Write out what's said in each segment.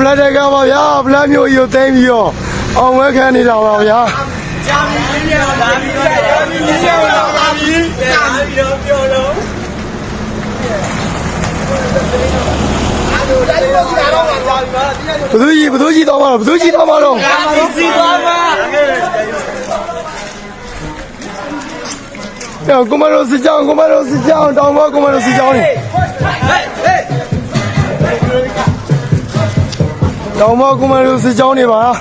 ကပါဗျာဖလန်းမျိုးကြီးကိုသိမ်းပြီးတော့အောင်ဝဲခံနေတာပါဗျာကြာပြီပြင်းပြလာပြီကြာပြီပြင်းပြလာပြီကြာပြီတော့ပြောလို့အဲ့လိုတိုင်းလို့ကြာတော့မှာကြာပြီပါတရားဘသူကြီးဘသူကြီးတော့မှာဘသူကြီးတော့မှာတော့ကြာပြီစီသွားမှာပြောကွန်မန်ဒိုစစ်ကြောင်းကွ န်မန်ဒိုစစ်ကြောင်းတောင်ပေါ်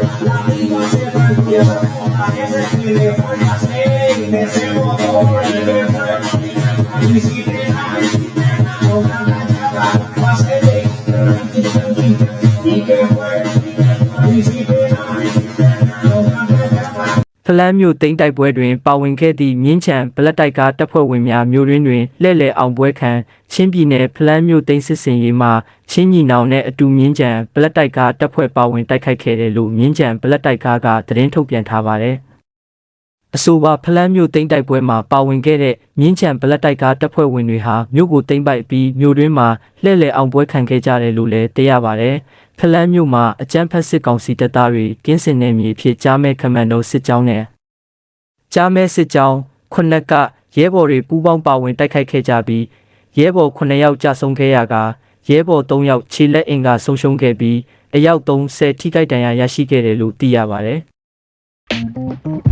ကွန်မန်ဒိုစစ်ကြောင်းနေဟေးဟေးတောင်ပေါ်ကွန်မန်ဒိုစစ်ကြောင်းနေပါ ဖလန်းမြို့တိမ့်တိုက်ပွဲတွင်ပါဝင်ခဲ့သည့်မြင်းချံဗလက်တိုက်ကားတပ်ဖွဲ့ဝင်များမြို့ရင်းတွင်လှည့်လည်အောင်ပွဲခံချင်းပြည်နယ်ဖလန်းမြို့တိမ့်စစ်စင်ရေးမှချင်းညီနောင်နဲ့အတူမြင်းချံဗလက်တိုက်ကားတပ်ဖွဲ့ပါဝင်တိုက်ခိုက်ခဲ့တယ်လို့မြင်းချံဗလက်တိုက်ကားကသတင်းထုတ်ပြန်ထားပါတယ်။အဆိုပါဖလန်းမြို့တိမ့်တိုက်ပွဲမှာပါဝင်ခဲ့တဲ့မြင်းချံဗလက်တိုက်ကားတပ်ဖွဲ့ဝင်တွေဟာမြို့ကိုတိမ့်ပိုက်ပြီးမြို့တွင်းမှာလှည့်လည်အောင်ပွဲခံခဲ့ကြတယ်လို့လည်းသိရပါတယ်။ ဖလန်းမြို့မှာအကြမ်းဖက်စစ်ကောင်စီတပ်သားတွေကင်းစင်နေမြေဖြစ်ကြားမဲ့ခမန်တို့စစ်ကြောင်းနဲ့ကြားမဲစစ်ကြောင်းခုနှစ်ကရဲဘော်တွေပူးပေါင်းပါဝင်တိုက်ခိုက်ခဲ့ကြပြီးရဲဘော်9ယောက်ကြာဆုံးခဲ့ရကရဲဘော်3ယောက်ခြေလက်အင်ကဆုံးရှုံးခဲ့ပြီးအယောက်30ထိခိုက်ဒဏ်ရာရရှိခဲ့တယ်လို့သိရပါတယ်။